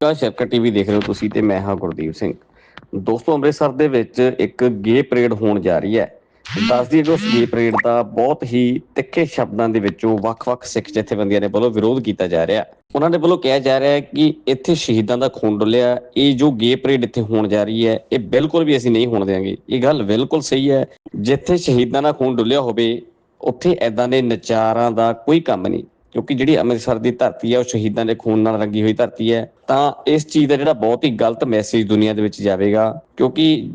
ਕਾ ਸ਼ਰਕਾ ਟੀਵੀ ਦੇਖ ਰਹੇ ਹੋ ਤੁਸੀਂ ਤੇ ਮੈਂ ਹਾਂ ਗੁਰਦੀਪ ਸਿੰਘ। ਦੋਸਤੋ, ਅੰਮ੍ਰਿਤਸਰ ਦੇ ਵਿੱਚ ਇੱਕ ਗੇ ਪਰੇਡ ਹੋਣ ਜਾ ਰਹੀ ਹੈ। ਦੱਸਦੀ ਕਿ ਉਸ ਗੇ ਪਰੇਡ ਦਾ ਬਹੁਤ ਹੀ ਤਿੱਖੇ ਸ਼ਬਦਾਂ ਦੇ ਵਿੱਚੋਂ ਵੱਖ-ਵੱਖ ਸਿੱਖ ਜਥੇਬੰਦੀਆਂ ਦੇ ਵੱਲੋਂ ਵਿਰੋਧ ਕੀਤਾ ਜਾ ਰਿਹਾ। ਉਹਨਾਂ ਦੇ ਵੱਲੋਂ ਕਿਹਾ ਜਾ ਰਿਹਾ ਹੈ ਕਿ ਇੱਥੇ ਸ਼ਹੀਦਾਂ ਦਾ ਖੂਨ ਡੁੱਲਿਆ, ਇਹ ਜੋ ਗੇ ਪਰੇਡ ਇੱਥੇ ਹੋਣ ਜਾ ਰਹੀ ਹੈ, ਇਹ ਬਿਲਕੁਲ ਵੀ ਅਸੀਂ ਨਹੀਂ ਹੋਣ ਦੇਵਾਂਗੇ ਇਹ ਗੱਲ ਬਿਲਕੁਲ ਸਹੀ ਹੈ। ਜਿੱਥੇ ਸ਼ਹੀਦਾਂ ਦਾ ਖੂਨ ਡੁੱਲਿਆ ਹੋਵੇ, ਉੱਥੇ ਐਦਾਂ ਦੇ ਨਚਾਰਾਂ ਦਾ ਕੋਈ ਕੰਮ ਨਹੀਂ। ਕਿਉਂਕਿ ਜਿਹੜੀ ਅੰਮ੍ਰਿਤਸਰ ਦੀ ਧਰਤੀ ਹੈ, ਉਹ ਸ਼ਹੀਦਾਂ ਦੇ ਖੂਨ ਨਾਲ ਰੰਗੀ ਹੋਈ ਧਰਤੀ ਹੈ, ਤਾਂ ਇਸ ਚੀਜ਼ ਦਾ ਜਿਹੜਾ ਬਹੁਤ ਹੀ ਗਲਤ ਮੈਸੇਜ ਦੁਨੀਆ ਦੇ ਵਿੱਚ ਜਾਵੇਗਾ। ਕਿਉਂਕਿ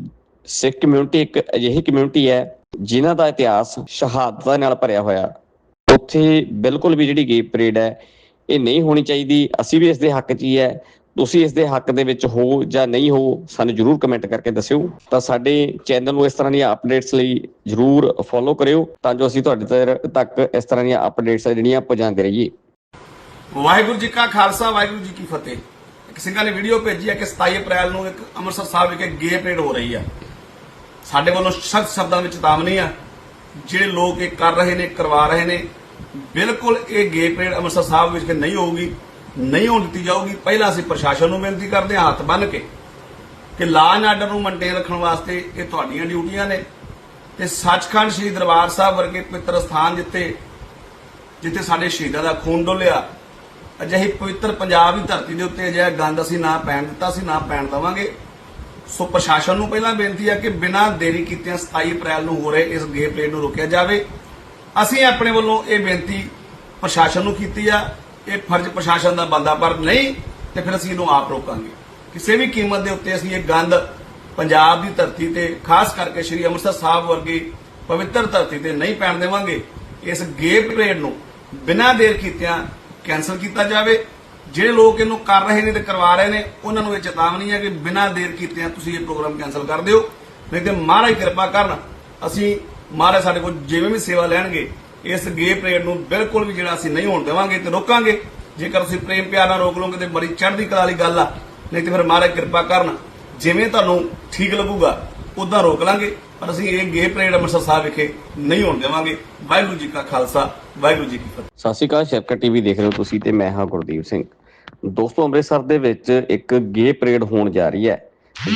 ਸਿੱਖ ਕਮਿਊਨਿਟੀ ਇੱਕ ਅਜਿਹੀ ਕਮਿਊਨਿਟੀ ਹੈ, ਜਿਨ੍ਹਾਂ ਦਾ ਇਤਿਹਾਸ ਸ਼ਹਾਦਤਾਂ ਨਾਲ ਭਰਿਆ ਹੋਇਆ। ਉੱਥੇ ਬਿਲਕੁਲ ਵੀ ਜਿਹੜੀ ਗੇ ਪਰੇਡ ਹੈ, ਇਹ ਨਹੀਂ ਹੋਣੀ ਚਾਹੀਦੀ। ਅਸੀਂ ਵੀ ਇਸ ਦੇ ਹੱਕ 'ਚ ਹੀ ਹੈ। ਤੁਸੀਂ ਇਸ ਦੇ ਹੱਕ ਦੇ ਵਿੱਚ ਹੋ ਜਾਂ ਨਹੀਂ ਹੋ, ਸਾਨੂੰ ਜਰੂਰ ਕਮੈਂਟ ਕਰਕੇ ਦੱਸਿਓ। ਤਾਂ ਸਾਡੇ ਚੈਨਲ ਨੂੰ ਇਸ ਤਰ੍ਹਾਂ ਦੀਆਂ ਅਪਡੇਟਸ ਲਈ ਜਰੂਰ ਫੋਲੋ ਕਰਿਓ, ਤਾਂ ਜੋ ਅਸੀਂ ਤੁਹਾਡੇ ਤੱਕ ਇਸ ਤਰ੍ਹਾਂ ਦੀਆਂ ਅਪਡੇਟਸ ਜਿਹੜੀਆਂ ਪਹੁੰਚਾਉਂਦੇ ਰਹੀਏ। ਵਾਹਿਗੁਰੂ ਜੀ ਕਾ ਖਾਲਸਾ, ਵਾਹਿਗੁਰੂ ਜੀ ਕੀ ਫਤਿਹ। ਇੱਕ ਸਿੰਘਾਂ ਨੇ ਵੀਡੀਓ ਭੇਜੀ ਹੈ ਕਿ 27 ਅਪ੍ਰੈਲ ਨੂੰ ਇੱਕ ਅੰਮ੍ਰਿਤਸਰ ਸਾਹਿਬ ਵਿਖੇ ਗੇ ਪਰੇਡ ਹੋ ਰਹੀ ਹੈ ਸਾਡੇ ਵੱਲੋਂ ਸਖਤ ਸ਼ਬਦਾਂ ਵਿੱਚ ਚੇਤਾਵਨੀ ਆ। ਜਿਹੜੇ ਲੋਕ ਇਹ ਕਰ ਰਹੇ ਨੇ, ਕਰਵਾ ਰਹੇ ਨੇ, ਬਿਲਕੁਲ ਇਹ ਗੇ ਪਰੇਡ ਅੰਮ੍ਰਿਤਸਰ ਸਾਹਿਬ ਵਿੱਚ ਨਹੀਂ ਹੋਊਗੀ। ਨਹੀਂ ਹੋਣ ਦਿੱਤੀ ਜਾਊਗੀ। ਪਹਿਲਾਂ ਅਸੀਂ ਪ੍ਰਸ਼ਾਸਨ ਨੂੰ ਬੇਨਤੀ ਕਰਦੇ ਹਾਂ, ਹੱਥ ਬੰਨ੍ਹ ਕੇ ਕਿ ਲਾਅ ਐਂਡ ਆਰਡਰ ਨੂੰ ਮੇਨਟੇਨ ਰੱਖਣ ਵਾਸਤੇ ਇਹ ਤੁਹਾਡੀਆਂ ਡਿਊਟੀਆਂ ਨੇ। ਤੇ ਸੱਚਖੰਡ ਸ੍ਰੀ ਦਰਬਾਰ ਸਾਹਿਬ ਵਰਗੇ ਪਵਿੱਤਰ ਸਥਾਨ ਜਿੱਥੇ ਜਿੱਥੇ ਸਾਡੇ ਸ਼ਹੀਦਾਂ ਦਾ ਖੂਨ ਡੋਲਿਆ, ਅਜਿਹੀ ਪਵਿੱਤਰ ਪੰਜਾਬ ਦੀ ਧਰਤੀ ਦੇ ਉੱਤੇ ਅਜਿਹਾ ਗੰਦ ਅਸੀਂ ਨਾ ਪੈਣ ਦਿੱਤਾ ਸੀ ਨਾ ਪੈਣ ਦਵਾਂਗੇ। ਸੋ ਪ੍ਰਸ਼ਾਸਨ ਨੂੰ ਪਹਿਲਾਂ ਬੇਨਤੀ ਹੈ ਕਿ ਬਿਨਾਂ ਦੇਰੀ ਕੀਤਿਆਂ 27 ਅਪ੍ਰੈਲ ਨੂੰ ਹੋ ਰਹੇ ਇਸ ਗੇ ਪਰੇਡ ਨੂੰ ਰੋਕਿਆ ਜਾਵੇ। ਅਸੀਂ ਆਪਣੇ ਵੱਲੋਂ ਇਹ ਬੇਨਤੀ ਪ੍ਰਸ਼ਾਸਨ ਨੂੰ ਕੀਤੀ ਆ ਇਹ ਫਰਜ਼ ਪ੍ਰਸ਼ਾਸਨ ਦਾ ਬੰਦਾ, ਪਰ ਨਹੀਂ, ਤੇ ਫਿਰ ਅਸੀਂ ਇਹਨੂੰ ਆਪ ਰੋਕਾਂਗੇ। ਕਿਸੇ ਵੀ ਕੀਮਤ ਦੇ ਉੱਤੇ ਅਸੀਂ ਇਹ ਗੰਦ ਪੰਜਾਬ ਦੀ ਧਰਤੀ ਤੇ, ਖਾਸ ਕਰਕੇ ਸ੍ਰੀ ਅੰਮ੍ਰਿਤਸਰ ਸਾਹਿਬ ਵਰਗੀ ਪਵਿੱਤਰ ਧਰਤੀ ਤੇ ਨਹੀਂ ਪੈਣ ਦੇਵਾਂਗੇ। ਇਸ ਗੇ ਪਰੇਡ ਨੂੰ ਬਿਨਾਂ ਦੇਰ ਕੀਤਿਆਂ ਕੈਨਸਲ ਕੀਤਾ ਜਾਵੇ। ਜਿਹੜੇ ਲੋਕ ਇਹਨੂੰ ਕਰ ਰਹੇ ਨੇ ਤੇ ਕਰਵਾ ਰਹੇ ਨੇ, ਉਹਨਾਂ ਨੂੰ ਇਹ ਚੇਤਾਵਨੀ ਹੈ ਕਿ ਬਿਨਾਂ ਦੇਰ ਕੀਤਿਆਂ ਤੁਸੀਂ ਇਹ ਪ੍ਰੋਗਰਾਮ ਕੈਨਸਲ ਕਰ ਦਿਓ। ਨਹੀਂ ਤੇ ਮਹਾਰਾਜ ਕਿਰਪਾ ਕਰਨ, ਅਸੀਂ ਮਹਾਰਾਜ ਸਾਡੇ ਕੋਲ ਜਿਵੇਂ ਵੀ ਸੇਵਾ ਲੈਣਗੇ ਇਸ ਗੇ ਪਰੇਡ ਨੂੰ ਬਿਲਕੁਲ ਵੀ ਜਿਹੜਾ ਅਸੀਂ ਨਹੀਂ ਹੋਣ ਦੇਵਾਂਗੇ ਤੇ ਰੋਕਾਂਗੇ। ਜੇਕਰ ਤੁਸੀਂ ਪ੍ਰੇਮ ਪਿਆਰ ਨਾਲ ਰੋਕ ਲਓਗੇ ਤੇ ਬੜੀ ਚੜ੍ਹਦੀ ਕਲਾ ਵਾਲੀ ਗੱਲ ਆ। ਨਹੀਂ ਤੇ ਫਿਰ ਮਹਾਰਾਜ ਕਿਰਪਾ ਕਰਨ, ਜਿਵੇਂ ਤੁਹਾਨੂੰ ਠੀਕ ਲੱਗੂਗਾ ਉਦਾਂ ਰੋਕ ਲਾਂਗੇ। ਪਰ ਅਸੀਂ ਇਹ ਗੇ ਪਰੇਡ ਅੰਮ੍ਰਿਤਸਰ ਸਾਹਿਬ ਵਿਖੇ ਨਹੀਂ ਹੋਣ ਦੇਵਾਂਗੇ। ਵਾਹਿਗੁਰੂ ਜੀ ਕਾ ਖਾਲਸਾ, ਵਾਹਿਗੁਰੂ ਜੀ ਕੀ ਫਤਿਹ। ਸਤਿ ਸ਼੍ਰੀ ਅਕਾਲ ਸ਼ਰਕਾ ਟੀਵੀ ਦੇਖ ਰਹੇ ਹੋ ਤੁਸੀਂ ਤੇ ਮੈਂ ਹਾਂ ਗੁਰਦੀਪ ਸਿੰਘ। ਦੋਸਤੋ, ਅੰਮ੍ਰਿਤਸਰ ਦੇ ਵਿੱਚ ਇੱਕ ਗੇ ਪਰੇਡ ਹੋਣ ਜਾ ਰਹੀ ਹੈ।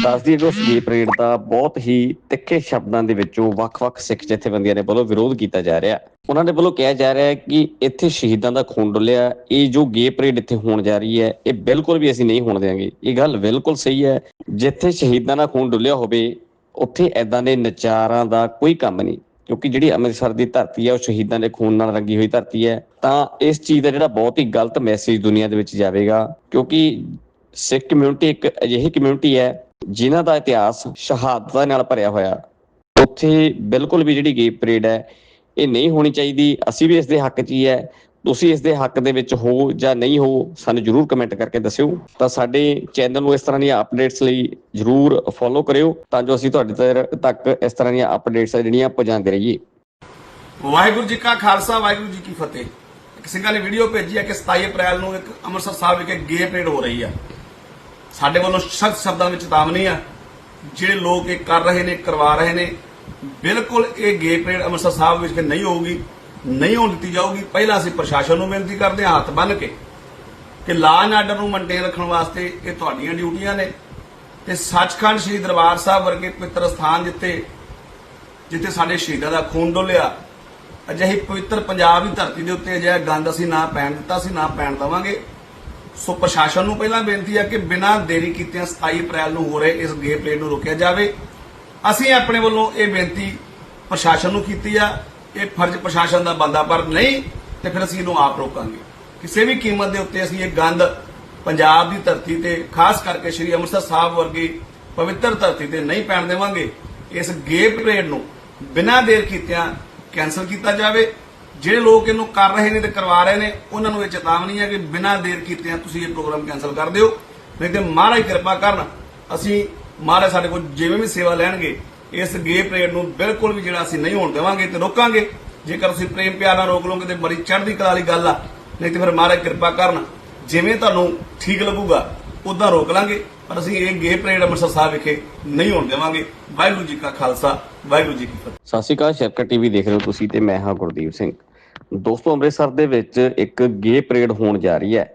ਦੱਸਦੀ ਹੈ ਕਿ ਉਸ ਗੇ ਪਰੇਡ ਦਾ ਬਹੁਤ ਹੀ ਤਿੱਖੇ ਸ਼ਬਦਾਂ ਦੇ ਵਿੱਚੋਂ ਵੱਖ-ਵੱਖ ਸਿੱਖ ਜਥੇਬੰਦੀਆਂ ਦੇ ਵੱਲੋਂ ਵਿਰੋਧ ਕੀਤਾ ਜਾ ਰਿਹਾ। ਉਹਨਾਂ ਦੇ ਵੱਲੋਂ ਕਿਹਾ ਜਾ ਰਿਹਾ ਹੈ ਕਿ ਇੱਥੇ ਸ਼ਹੀਦਾਂ ਦਾ ਖੂਨ ਡੁੱਲਿਆ, ਇਹ ਜੋ ਗੇ ਪਰੇਡ ਇੱਥੇ ਹੋਣ ਜਾ ਰਹੀ ਹੈ, ਇਹ ਬਿਲਕੁਲ ਵੀ ਅਸੀਂ ਨਹੀਂ ਹੋਣ ਦੇਵਾਂਗੇ। ਇਹ ਗੱਲ ਬਿਲਕੁਲ ਸਹੀ ਹੈ। ਜਿੱਥੇ ਸ਼ਹੀਦਾਂ ਦਾ ਖੂਨ ਡੁੱਲਿਆ ਹੋਵੇ, ਉੱਥੇ ਐਦਾਂ ਦੇ ਨਚਾਰਾਂ ਦਾ ਕੋਈ ਕੰਮ ਨਹੀਂ। ਕਿਉਂਕਿ ਜਿਹੜੀ ਅੰਮ੍ਰਿਤਸਰ ਦੀ ਧਰਤੀ ਹੈ, ਉਹ ਸ਼ਹੀਦਾਂ ਦੇ ਖੂਨ ਨਾਲ ਰੰਗੀ ਹੋਈ ਧਰਤੀ ਹੈ। ਤਾਂ ਇਸ ਚੀਜ਼ ਦਾ ਜਿਹੜਾ ਬਹੁਤ ਹੀ ਗਲਤ ਮੈਸੇਜ ਦੁਨੀਆ ਦੇ ਵਿੱਚ ਜਾਵੇਗਾ। ਕਿਉਂਕਿ ਸਿੱਖ ਕਮਿਊਨਿਟੀ ਇੱਕ ਅਜਿਹੀ ਕਮਿਊਨਿਟੀ ਹੈ ਜਿਨ੍ਹਾਂ ਦਾ ਇਤਿਹਾਸ ਸ਼ਹਾਦਤਾਂ ਨਾਲ ਭਰਿਆ ਹੋਇਆ। ਉੱਥੇ ਬਿਲਕੁਲ ਵੀ ਜਿਹੜੀ ਗੇ ਪਰੇਡ ਹੈ, ਇਹ ਨਹੀਂ ਹੋਣੀ ਚਾਹੀਦੀ। ਅਸੀਂ ਵੀ ਇਸ ਦੇ ਹੱਕ 'ਚ ਹੀ ਹੈ। ਤੁਸੀਂ ਇਸ ਦੇ ਹੱਕ ਦੇ ਵਿੱਚ ਹੋ ਜਾਂ ਨਹੀਂ ਹੋ, ਸਾਨੂੰ ਜਰੂਰ ਕਮੈਂਟ ਕਰਕੇ ਦੱਸਿਓ। ਤਾਂ ਸਾਡੇ ਚੈਨਲ ਨੂੰ ਇਸ ਤਰ੍ਹਾਂ ਦੀਆਂ ਅਪਡੇਟਸ ਲਈ ਜਰੂਰ ਫੋਲੋ ਕਰਿਓ, ਤਾਂ ਜੋ ਅਸੀਂ ਤੁਹਾਡੇ ਤੱਕ ਇਸ ਤਰ੍ਹਾਂ ਦੀਆਂ ਅਪਡੇਟਸ ਜਿਹੜੀਆਂ ਪਹੁੰਚਾਉਂਦੇ ਰਹੀਏ। ਵਾਹਿਗੁਰੂ ਜੀ ਕਾ ਖਾਲਸਾ, ਵਾਹਿਗੁਰੂ ਜੀ ਕੀ ਫਤਿਹ। ਇੱਕ ਨੇ ਵੀਡੀਓ ਭੇਜੀ ਹੈ ਕਿ 27 ਅਪ੍ਰੈਲ ਨੂੰ ਇੱਕ ਅੰਮ੍ਰਿਤਸਰ ਸਾਹਿਬ ਵਿਖੇ ਗੇ ਪਰੇਡ ਹੋ ਰਹੀ ਆ। ਸਾਡੇ ਵੱਲੋਂ ਸਖਤ ਸ਼ਬਦਾਂ ਵਿੱਚ ਚੇਤਾਵਨੀ ਆ। ਜਿਹੜੇ ਲੋਕ ਇਹ ਕਰ ਰਹੇ ਨੇ, ਕਰਵਾ ਰਹੇ ਨੇ, ਬਿਲਕੁਲ ਇਹ ਗੇ ਪਰੇਡ ਅੰਮ੍ਰਿਤਸਰ ਸਾਹਿਬ ਵਿੱਚ ਨਹੀਂ ਹੋਊਗੀ, ਨਹੀਂ ਹੋਣ ਦਿੱਤੀ ਜਾਊਗੀ। ਪਹਿਲਾਂ ਅਸੀਂ ਪ੍ਰਸ਼ਾਸਨ ਨੂੰ ਬੇਨਤੀ ਕਰਦੇ ਹਾਂ, ਹੱਥ ਬੰਨ੍ਹ ਕੇ ਕਿ ਲਾਅ ਐਂਡ ਆਰਡਰ ਨੂੰ ਮੇਨਟੇਨ ਰੱਖਣ ਵਾਸਤੇ ਇਹ ਤੁਹਾਡੀਆਂ ਡਿਊਟੀਆਂ ਨੇ। ਤੇ ਸੱਚਖੰਡ ਸ੍ਰੀ ਦਰਬਾਰ ਸਾਹਿਬ ਵਰਗੇ ਪਵਿੱਤਰ ਸਥਾਨ ਜਿੱਥੇ ਜਿੱਥੇ ਸਾਡੇ ਸ਼ਹੀਦਾਂ ਦਾ ਖੂਨ ਡੋਲਿਆ, ਅਜਿਹੀ ਪਵਿੱਤਰ ਪੰਜਾਬ ਦੀ ਧਰਤੀ ਦੇ ਉੱਤੇ ਅਜਿਹਾ ਗੰਦ ਅਸੀਂ ਨਾ ਪੈਣ ਦਿੱਤਾ ਸੀ ਨਾ ਪੈਣ ਦਵਾਂਗੇ। ਸੋ ਪ੍ਰਸ਼ਾਸਨ ਨੂੰ ਪਹਿਲਾਂ ਬੇਨਤੀ ਹੈ ਕਿ ਬਿਨਾਂ ਦੇਰੀ ਕੀਤਿਆਂ 27 ਅਪ੍ਰੈਲ ਨੂੰ ਹੋ ਰਹੇ ਇਸ ਗੇ ਪਰੇਡ ਨੂੰ ਰੋਕਿਆ ਜਾਵੇ। ਅਸੀਂ ਆਪਣੇ ਵੱਲੋਂ ਇਹ ਬੇਨਤੀ ਪ੍ਰਸ਼ਾਸਨ ਨੂੰ ਕੀਤੀ ਆ। ਇਹ ਫਰਜ਼ ਪ੍ਰਸ਼ਾਸਨ ਦਾ ਬੰਦਾ ਪਰ ਨਹੀਂ, ਤੇ ਫਿਰ ਅਸੀਂ ਇਹਨੂੰ ਆਪ ਰੋਕਾਂਗੇ। ਕਿਸੇ ਵੀ ਕੀਮਤ ਦੇ ਉੱਤੇ ਅਸੀਂ ਇਹ ਗੰਦ ਪੰਜਾਬ ਦੀ ਧਰਤੀ ਤੇ, ਖਾਸ ਕਰਕੇ ਸ੍ਰੀ ਅੰਮ੍ਰਿਤਸਰ ਸਾਹਿਬ ਵਰਗੀ ਪਵਿੱਤਰ ਧਰਤੀ ਤੇ ਨਹੀਂ ਪੈਣ ਦੇਵਾਂਗੇ। ਇਸ ਗੇ ਪਰੇਡ ਨੂੰ ਬਿਨਾਂ ਦੇਰ ਕੀਤਿਆਂ ਕੈਨਸਲ ਕੀਤਾ ਜਾਵੇ। ਜਿਹੜੇ ਲੋਕ ਇਹਨੂੰ ਕਰ ਰਹੇ ਨੇ ਤੇ ਕਰਵਾ ਰਹੇ ਨੇ, ਉਹਨਾਂ ਨੂੰ ਇਹ ਚੇਤਾਵਨੀ ਹੈ ਕਿ ਬਿਨਾਂ ਦੇਰ ਕੀਤੇ ਤੁਸੀਂ ਇਹ ਪ੍ਰੋਗਰਾਮ ਕੈਨਸਲ ਕਰ ਦਿਓ। ਨਹੀਂ ਤੇ ਮਹਾਰਾਜ ਕਿਰਪਾ ਕਰਨ, ਅਸੀਂ ਮਹਾਰਾਜ ਸਾਡੇ ਕੋਲ ਜਿਵੇਂ ਵੀ ਸੇਵਾ ਲੈਣਗੇ, ਇਸ ਗੇ ਪਰੇਡ ਨੂੰ ਬਿਲਕੁਲ ਵੀ ਜਿਹੜਾ ਅਸੀਂ ਨਹੀਂ ਹੋਣ ਦੇਵਾਂਗੇ ਤੇ ਰੋਕਾਂਗੇ। ਜੇਕਰ ਤੁਸੀਂ ਪ੍ਰੇਮ ਪਿਆਰ ਨਾਲ ਰੋਕ ਲਓਗੇ ਤੇ ਬੜੀ ਚੜ੍ਹਦੀ ਕਲਾ ਵਾਲੀ ਗੱਲ ਆ। ਨਹੀਂ ਤੇ ਫਿਰ ਮਹਾਰਾਜ ਕਿਰਪਾ ਕਰਨ, ਜਿਵੇਂ ਤੁਹਾਨੂੰ ਠੀਕ ਲੱਗੂਗਾ, ਉਦਾਂ ਰੋਕ ਲਾਂਗੇ। ਪਰ ਅਸੀਂ ਇਹ ਗੇ ਪਰੇਡ ਅੰਮ੍ਰਿਤਸਰ ਸਾਹਿਬ ਵਿਖੇ ਨਹੀਂ ਹੋਣ ਦੇਵਾਂਗੇ। ਵਾਹਿਗੁਰੂ ਜੀ ਕਾ ਖਾਲਸਾ, ਵਾਹਿਗੁਰੂ ਜੀ ਕੀ ਫਤਿਹ। ਸਤਿ ਸ਼੍ਰੀ ਅਕਾਲ ਸ਼ਰਕਾ ਟੀਵੀ ਦੇਖ ਰਹੇ ਹੋ ਤੁਸੀਂ ਤੇ ਮੈਂ ਹਾਂ ਗੁਰਦੀਪ ਸਿੰਘ। ਦੋਸਤੋ ਅੰਮ੍ਰਿਤਸਰ ਦੇ ਵਿੱਚ ਇੱਕ ਗੇ ਪਰੇਡ ਹੋਣ ਜਾ ਰਹੀ ਹੈ।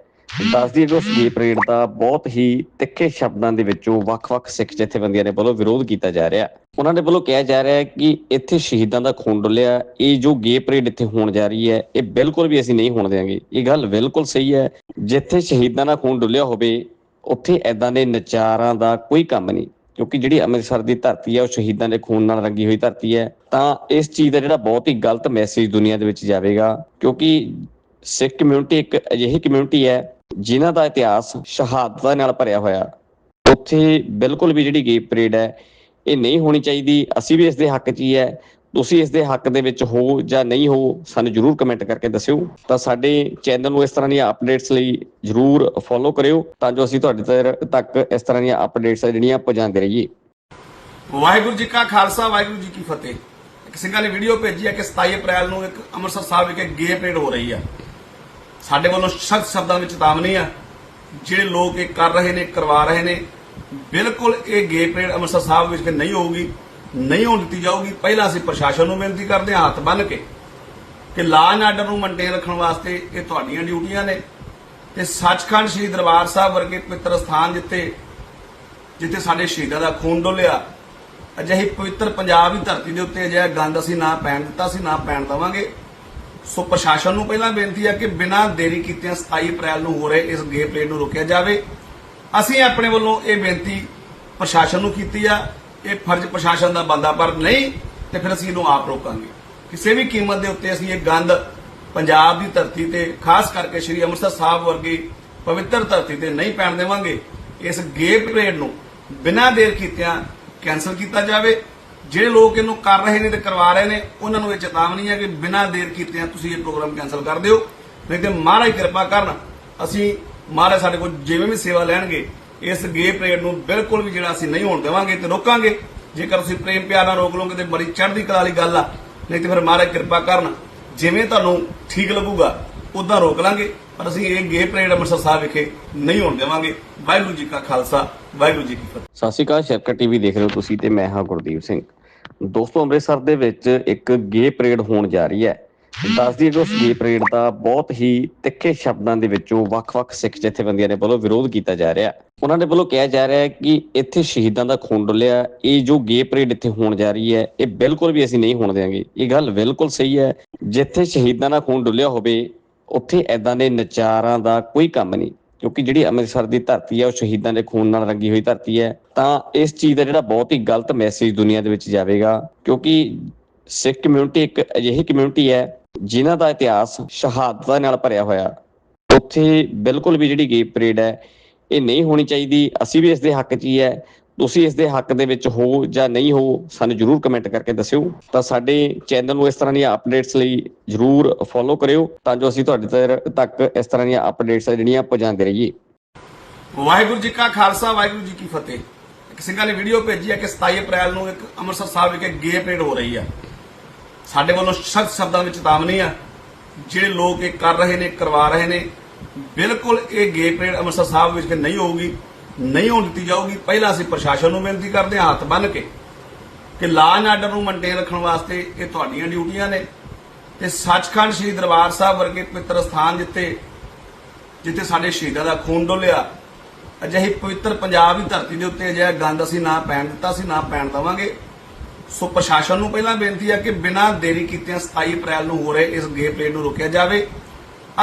ਦੱਸਦੀ ਹੈ ਕਿ ਉਸ ਗੇ ਪਰੇਡ ਦਾ ਬਹੁਤ ਹੀ ਤਿੱਖੇ ਸ਼ਬਦਾਂ ਦੇ ਵਿੱਚੋਂ ਵੱਖ-ਵੱਖ ਸਿੱਖ ਜਥੇਬੰਦੀਆਂ ਦੇ ਵੱਲੋਂ ਵਿਰੋਧ ਕੀਤਾ ਜਾ ਰਿਹਾ। ਉਹਨਾਂ ਦੇ ਵੱਲੋਂ ਕਿਹਾ ਜਾ ਰਿਹਾ ਹੈ ਕਿ ਇੱਥੇ ਸ਼ਹੀਦਾਂ ਦਾ ਖੂਨ ਡੁੱਲਿਆ ਇਹ ਜੋ ਗੇ ਪਰੇਡ ਇੱਥੇ ਹੋਣ ਜਾ ਰਹੀ ਹੈ, ਇਹ ਬਿਲਕੁਲ ਵੀ ਅਸੀਂ ਨਹੀਂ ਹੋਣ ਦੇਵਾਂਗੇ। ਇਹ ਗੱਲ ਬਿਲਕੁਲ ਸਹੀ ਹੈ। ਜਿੱਥੇ ਸ਼ਹੀਦਾਂ ਦਾ ਖੂਨ ਡੁੱਲਿਆ ਹੋਵੇ, ਉੱਥੇ ਐਦਾਂ ਦੇ ਨਚਾਰਾਂ ਦਾ ਕੋਈ ਕੰਮ ਨਹੀਂ। ਕਿਉਂਕਿ ਜਿਹੜੀ ਅੰਮ੍ਰਿਤਸਰ ਦੀ ਧਰਤੀ ਹੈ, ਉਹ ਸ਼ਹੀਦਾਂ ਦੇ ਖੂਨ ਨਾਲ ਰੰਗੀ ਹੋਈ ਧਰਤੀ ਹੈ, ਤਾਂ ਇਸ ਚੀਜ਼ ਦਾ ਜਿਹੜਾ ਬਹੁਤ ਹੀ ਗਲਤ ਮੈਸੇਜ ਦੁਨੀਆ ਦੇ ਵਿੱਚ ਜਾਵੇਗਾ, ਕਿਉਂਕਿ ਸਿੱਖ ਕਮਿਊਨਿਟੀ ਇੱਕ ਅਜਿਹੀ ਕਮਿਊਨਿਟੀ ਹੈ, ਜਿਨ੍ਹਾਂ ਦਾ ਇਤਿਹਾਸ ਸ਼ਹਾਦਤਾਂ ਨਾਲ ਭਰਿਆ ਹੋਇਆ। ਉੱਥੇ ਬਿਲਕੁਲ ਵੀ ਜਿਹੜੀ ਗੇ ਪਰੇਡ ਹੈ, ਇਹ ਨਹੀਂ ਹੋਣੀ ਚਾਹੀਦੀ। ਅਸੀਂ ਵੀ ਇਸ ਦੇ ਹੱਕ 'ਚ ਹੀ ਹੈ। ਤੁਸੀਂ ਇਸ ਦੇ ਹੱਕ ਦੇ ਵਿੱਚ ਹੋ ਜਾਂ ਨਹੀਂ ਹੋ, ਸਾਨੂੰ ਜਰੂਰ ਕਮੈਂਟ ਕਰਕੇ ਦੱਸਿਓ। ਤਾਂ ਸਾਡੇ ਚੈਨਲ ਨੂੰ ਇਸ ਤਰ੍ਹਾਂ ਦੀਆਂ ਅਪਡੇਟਸ ਲਈ ਜਰੂਰ ਫੋਲੋ ਕਰਿਓ, ਤਾਂ ਜੋ ਅਸੀਂ ਤੁਹਾਡੇ ਤੱਕ ਇਸ ਤਰ੍ਹਾਂ ਦੀਆਂ ਅਪਡੇਟਸ ਜਿਹੜੀਆਂ ਪਹੁੰਚਾਉਂਦੇ ਰਹੀਏ। ਵਾਹਿਗੁਰੂ ਜੀ ਕਾ ਖਾਲਸਾ, ਵਾਹਿਗੁਰੂ ਜੀ ਕੀ ਫਤਿਹ। ਇੱਕ ਸਿੰਘਾਂ ਨੇ ਵੀਡੀਓ ਭੇਜੀ ਹੈ ਕਿ 27 ਅਪ੍ਰੈਲ ਨੂੰ ਇੱਕ ਅੰਮ੍ਰਿਤਸਰ ਸਾਹਿਬ ਵਿਖੇ ਗੇ ਪਰੇਡ ਹੋ ਰਹੀ ਹੈ ਸਾਡੇ ਵੱਲੋਂ ਸਖਤ ਸ਼ਬਦਾਂ ਵਿੱਚ ਚੇਤਾਵਨੀ ਆ, ਜਿਹੜੇ ਲੋਕ ਇਹ ਕਰ ਰਹੇ ਨੇ, ਕਰਵਾ ਰਹੇ ਨੇ, ਬਿਲਕੁਲ ਇਹ ਗੇ ਪਰੇਡ ਅੰਮ੍ਰਿਤਸਰ ਸਾਹਿਬ ਵਿੱਚ ਨਹੀਂ ਹੋਊਗੀ। ਨਹੀਂ ਹੋਣ ਦਿੱਤੀ ਜਾਊਗੀ। ਪਹਿਲਾਂ ਅਸੀਂ ਪ੍ਰਸ਼ਾਸਨ ਨੂੰ ਬੇਨਤੀ ਕਰਦੇ ਹਾਂ, ਹੱਥ ਬੰਨ੍ਹ ਕੇ ਕਿ ਲਾਅ ਐਂਡ ਆਰਡਰ ਨੂੰ ਮੇਨਟੇਨ ਰੱਖਣ ਵਾਸਤੇ ਇਹ ਤੁਹਾਡੀਆਂ ਡਿਊਟੀਆਂ ਨੇ। ਤੇ ਸੱਚਖੰਡ ਸ੍ਰੀ ਦਰਬਾਰ ਸਾਹਿਬ ਵਰਗੇ ਪਵਿੱਤਰ ਸਥਾਨ ਜਿੱਥੇ ਜਿੱਥੇ ਸਾਡੇ ਸ਼ਹੀਦਾਂ ਦਾ ਖੂਨ ਡੋਲਿਆ, ਅਜਿਹੀ ਪਵਿੱਤਰ ਪੰਜਾਬ ਦੀ ਧਰਤੀ ਦੇ ਉੱਤੇ ਅਜਿਹਾ ਗੰਦ ਅਸੀਂ ਨਾ ਪੈਣ ਦਿੱਤਾ ਸੀ ਨਾ ਪੈਣ ਦਵਾਂਗੇ। ਸੋ ਪ੍ਰਸ਼ਾਸਨ ਨੂੰ ਪਹਿਲਾਂ ਬੇਨਤੀ ਹੈ ਕਿ ਬਿਨਾਂ ਦੇਰੀ ਕੀਤਿਆਂ 27 ਅਪ੍ਰੈਲ ਨੂੰ ਹੋ ਰਹੇ ਇਸ ਗੇ ਪਰੇਡ ਨੂੰ ਰੋਕਿਆ ਜਾਵੇ। ਅਸੀਂ ਆਪਣੇ ਵੱਲੋਂ ਇਹ ਬੇਨਤੀ ਪ੍ਰਸ਼ਾਸਨ ਨੂੰ ਕੀਤੀ ਆ ਇਹ ਫਰਜ਼ ਪ੍ਰਸ਼ਾਸਨ ਦਾ ਬੰਦਾ, ਪਰ ਨਹੀਂ, ਤੇ ਫਿਰ ਅਸੀਂ ਇਹਨੂੰ ਆਪ ਰੋਕਾਂਗੇ। ਕਿਸੇ ਵੀ ਕੀਮਤ ਦੇ ਉੱਤੇ ਅਸੀਂ ਇਹ ਗੰਦ ਪੰਜਾਬ ਦੀ ਧਰਤੀ ਤੇ, ਖਾਸ ਕਰਕੇ ਸ੍ਰੀ ਅੰਮ੍ਰਿਤਸਰ ਸਾਹਿਬ ਵਰਗੀ ਪਵਿੱਤਰ ਧਰਤੀ ਤੇ ਨਹੀਂ ਪੈਣ ਦੇਵਾਂਗੇ। ਇਸ ਗੇ ਪਰੇਡ ਨੂੰ ਬਿਨਾਂ ਦੇਰ ਕੀਤਿਆਂ ਕੈਨਸਲ ਕੀਤਾ ਜਾਵੇ। ਜਿਹੜੇ ਲੋਕ ਇਹਨੂੰ ਕਰ ਰਹੇ ਨੇ ਤੇ ਕਰਵਾ ਰਹੇ ਨੇ, ਉਹਨਾਂ ਨੂੰ ਇਹ ਚੇਤਾਵਨੀ ਹੈ ਕਿ ਬਿਨਾਂ ਦੇਰ ਕੀਤਿਆਂ ਤੁਸੀਂ ਇਹ ਪ੍ਰੋਗਰਾਮ ਕੈਨਸਲ ਕਰ ਦਿਓ। ਨਹੀਂ ਤੇ ਮਹਾਰਾਜ ਕਿਰਪਾ ਕਰਨ, ਅਸੀਂ ਮਹਾਰਾਜ ਸਾਡੇ ਕੋਲ ਜਿਵੇਂ ਵੀ ਸੇਵਾ ਲੈਣਗੇ ਇਸ ਗੇ ਪਰੇਡ ਨੂੰ ਬਿਲਕੁਲ ਵੀ ਜਿਹੜਾ ਅਸੀਂ ਨਹੀਂ ਹੋਣ ਦੇਵਾਂਗੇ ਤੇ ਰੋਕਾਂਗੇ। ਜੇਕਰ ਤੁਸੀਂ ਪ੍ਰੇਮ ਪਿਆਰ ਨਾਲ ਰੋਕ ਲਓਗੇ ਤੇ ਬੜੀ ਚੜ੍ਹਦੀ ਕਲਾ ਵਾਲੀ ਗੱਲ ਆ। ਨਹੀਂ ਤੇ ਫਿਰ ਮਹਾਰਾਜ ਕਿਰਪਾ ਕਰਨ, ਜਿਵੇਂ ਤੁਹਾਨੂੰ ਠੀਕ ਲੱਗੂਗਾ ਉਦਾਂ ਰੋਕ ਲਾਂਗੇ। ਪਰ ਅਸੀਂ ਇਹ ਗੇ ਪਰੇਡ ਅੰਮ੍ਰਿਤਸਰ ਸਾਹਿਬ ਵਿਖੇ ਨਹੀਂ ਹੋਣ ਦੇਵਾਂਗੇ। ਵਾਹਿਗੁਰੂ ਜੀ ਕਾ ਖਾਲਸਾ, ਵਾਹਿਗੁਰੂ ਜੀ ਕੀ ਫਤਿਹ। ਸਤਿ ਸ਼੍ਰੀ ਅਕਾਲ ਸ਼ਰਕਤ ਟੀਵੀ ਦੇਖ ਰਹੇ ਹੋ ਤੁਸੀਂ ਤੇ ਮੈਂ ਹਾਂ ਗੁਰਦੀਪ ਸਿੰਘ। ਦੋਸਤੋ, ਅੰਮ੍ਰਿਤਸਰ ਦੇ ਵਿੱਚ ਇੱਕ ਗੇ ਪਰੇਡ ਹੋਣ ਜਾ ਰਹੀ ਹੈ। ਦੱਸਦੀ ਹੈ ਕਿ ਉਸ ਗੇ ਪਰੇਡ ਦਾ ਬਹੁਤ ਹੀ ਤਿੱਖੇ ਸ਼ਬਦਾਂ ਦੇ ਵਿੱਚੋਂ ਵੱਖ-ਵੱਖ ਸਿੱਖ ਜਥੇਬੰਦੀਆਂ ਦੇ ਵੱਲੋਂ ਵਿਰੋਧ ਕੀਤਾ ਜਾ ਰਿਹਾ। ਉਹਨਾਂ ਦੇ ਵੱਲੋਂ ਕਿਹਾ ਜਾ ਰਿਹਾ ਹੈ ਕਿ ਇੱਥੇ ਸ਼ਹੀਦਾਂ ਦਾ ਖੂਨ ਡੁੱਲਿਆ, ਇਹ ਜੋ ਗੇ ਪਰੇਡ ਇੱਥੇ ਹੋਣ ਜਾ ਰਹੀ ਹੈ, ਇਹ ਬਿਲਕੁਲ ਵੀ ਅਸੀਂ ਨਹੀਂ ਹੋਣ ਦੇਵਾਂਗੇ ਇਹ ਗੱਲ ਬਿਲਕੁਲ ਸਹੀ ਹੈ। ਜਿੱਥੇ ਸ਼ਹੀਦਾਂ ਦਾ ਖੂਨ ਡੁੱਲਿਆ ਹੋਵੇ, ਉੱਥੇ ਐਦਾਂ ਦੇ ਨਚਾਰਾਂ ਦਾ ਕੋਈ ਕੰਮ ਨਹੀਂ। ਕਿਉਂਕਿ ਜਿਹੜੀ ਅੰਮ੍ਰਿਤਸਰ ਦੀ ਧਰਤੀ ਹੈ, ਉਹ ਸ਼ਹੀਦਾਂ ਦੇ ਖੂਨ ਨਾਲ ਰੰਗੀ ਹੋਈ ਧਰਤੀ ਹੈ। ਤਾਂ ਇਸ ਚੀਜ਼ ਦਾ ਜਿਹੜਾ ਬਹੁਤ ਹੀ ਗਲਤ ਮੈਸੇਜ ਦੁਨੀਆ ਦੇ ਵਿੱਚ ਜਾਵੇਗਾ। ਕਿਉਂਕਿ ਸਿੱਖ ਕਮਿਊਨਿਟੀ ਇੱਕ ਅਜਿਹੀ ਕਮਿਊਨਿਟੀ ਹੈ ਜਿਨ੍ਹਾਂ ਦਾ ਇਤਿਹਾਸ ਸ਼ਹਾਦਤਾਂ ਨਾਲ ਭਰਿਆ ਹੋਇਆ। ਉੱਥੇ ਬਿਲਕੁਲ ਵੀ ਜਿਹੜੀ ਗੇ ਪਰੇਡ ਹੈ, ਇਹ ਨਹੀਂ ਹੋਣੀ ਚਾਹੀਦੀ। ਅਸੀਂ ਵੀ ਇਸ ਦੇ ਹੱਕ 'ਚ ਹੀ ਹੈ। ਤੁਸੀਂ ਇਸ ਦੇ ਹੱਕ ਦੇ ਵਿੱਚ ਹੋ ਜਾਂ ਨਹੀਂ ਹੋ, ਸਾਨੂੰ ਜਰੂਰ ਕਮੈਂਟ ਕਰਕੇ ਦੱਸਿਓ। ਤਾਂ ਸਾਡੇ ਚੈਨਲ ਨੂੰ ਇਸ ਤਰ੍ਹਾਂ ਦੀਆਂ ਅਪਡੇਟਸ ਲਈ ਜਰੂਰ ਫੋਲੋ ਕਰਿਓ, ਤਾਂ ਜੋ ਅਸੀਂ ਤੁਹਾਡੇ ਤੱਕ ਇਸ ਤਰ੍ਹਾਂ ਦੀਆਂ ਅਪਡੇਟਸ ਜਿਹੜੀਆਂ ਪਹੁੰਚਾਉਂਦੇ ਰਹੀਏ। ਵਾਹਿਗੁਰੂ ਜੀ ਕਾ ਖਾਲਸਾ, ਵਾਹਿਗੁਰੂ ਜੀ ਕੀ ਫਤਿਹ। ਇੱਕ ਸਿੰਘਾਂ ਨੇ ਵੀਡੀਓ ਭੇਜੀ ਹੈ ਕਿ 27 ਅਪ੍ਰੈਲ ਨੂੰ ਇੱਕ ਅੰਮ੍ਰਿਤਸਰ ਸਾਹਿਬ ਵਿਖੇ ਗੇ ਪਰੇਡ ਹੋ ਰਹੀ ਆ ਸਾਡੇ ਵੱਲੋਂ ਸਖਤ ਸ਼ਬਦਾਂ ਵਿੱਚ ਚੇਤਾਵਨੀ ਆ। ਜਿਹੜੇ ਲੋਕ ਇਹ ਕਰ ਰਹੇ ਨੇ, ਕਰਵਾ ਰਹੇ ਨੇ, ਬਿਲਕੁਲ ਇਹ ਗੇ ਪਰੇਡ ਅੰਮ੍ਰਿਤਸਰ ਸਾਹਿਬ ਵਿੱਚ ਨਹੀਂ ਹੋਊਗੀ, ਨਹੀਂ ਹੋਣ ਦਿੱਤੀ ਜਾਊਗੀ। ਪਹਿਲਾਂ ਅਸੀਂ ਪ੍ਰਸ਼ਾਸਨ ਨੂੰ ਬੇਨਤੀ ਕਰਦੇ ਹਾਂ, ਹੱਥ ਬੰਨ੍ਹ ਕੇ ਕਿ ਲਾਅ ਐਂਡ ਆਰਡਰ ਨੂੰ ਮੇਨਟੇਨ ਰੱਖਣ ਵਾਸਤੇ ਇਹ ਤੁਹਾਡੀਆਂ ਡਿਊਟੀਆਂ ਨੇ। ਤੇ ਸੱਚਖੰਡ ਸ੍ਰੀ ਦਰਬਾਰ ਸਾਹਿਬ ਵਰਗੇ ਪਵਿੱਤਰ ਸਥਾਨ ਜਿੱਥੇ ਜਿੱਥੇ ਸਾਡੇ ਸ਼ਹੀਦਾਂ ਦਾ ਖੂਨ ਡੋਲਿਆ, ਅਜਿਹੀ ਪਵਿੱਤਰ ਪੰਜਾਬ ਦੀ ਧਰਤੀ ਦੇ ਉੱਤੇ ਅਜਿਹਾ ਗੰਦ ਅਸੀਂ ਨਾ ਪੈਣ ਦਿੱਤਾ ਸੀ ਨਾ ਪੈਣ ਦਵਾਂਗੇ। ਸੋ ਪ੍ਰਸ਼ਾਸਨ ਨੂੰ ਪਹਿਲਾਂ ਬੇਨਤੀ ਹੈ ਕਿ ਬਿਨਾਂ ਦੇਰੀ ਕੀਤੇ 27 ਅਪ੍ਰੈਲ ਨੂੰ ਹੋ ਰਹੇ ਇਸ ਗੇ ਪਰੇਡ ਨੂੰ ਰੋਕਿਆ ਜਾਵੇ।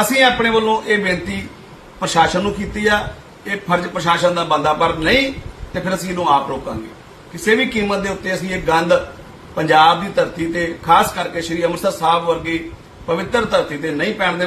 ਅਸੀਂ ਆਪਣੇ ਵੱਲੋਂ ਇਹ ਬੇਨਤੀ ਪ੍ਰਸ਼ਾਸਨ ਨੂੰ ਕੀਤੀ ਆ। ਇਹ ਫਰਜ਼ ਪ੍ਰਸ਼ਾਸਨ ਦਾ ਬੰਦਾ ਪਰ ਨਹੀਂ, ਤੇ ਫਿਰ ਅਸੀਂ ਇਹਨੂੰ ਆਪ ਰੋਕਾਂਗੇ। ਕਿਸੇ ਵੀ ਕੀਮਤ ਦੇ ਉੱਤੇ ਅਸੀਂ ਇਹ ਗੰਦ ਪੰਜਾਬ ਦੀ ਧਰਤੀ ਤੇ, ਖਾਸ ਕਰਕੇ ਸ੍ਰੀ ਅੰਮ੍ਰਿਤਸਰ ਸਾਹਿਬ ਵਰਗੀ ਪਵਿੱਤਰ ਧਰਤੀ ਤੇ ਨਹੀਂ ਪੈਣ ਦੇਵਾਂਗੇ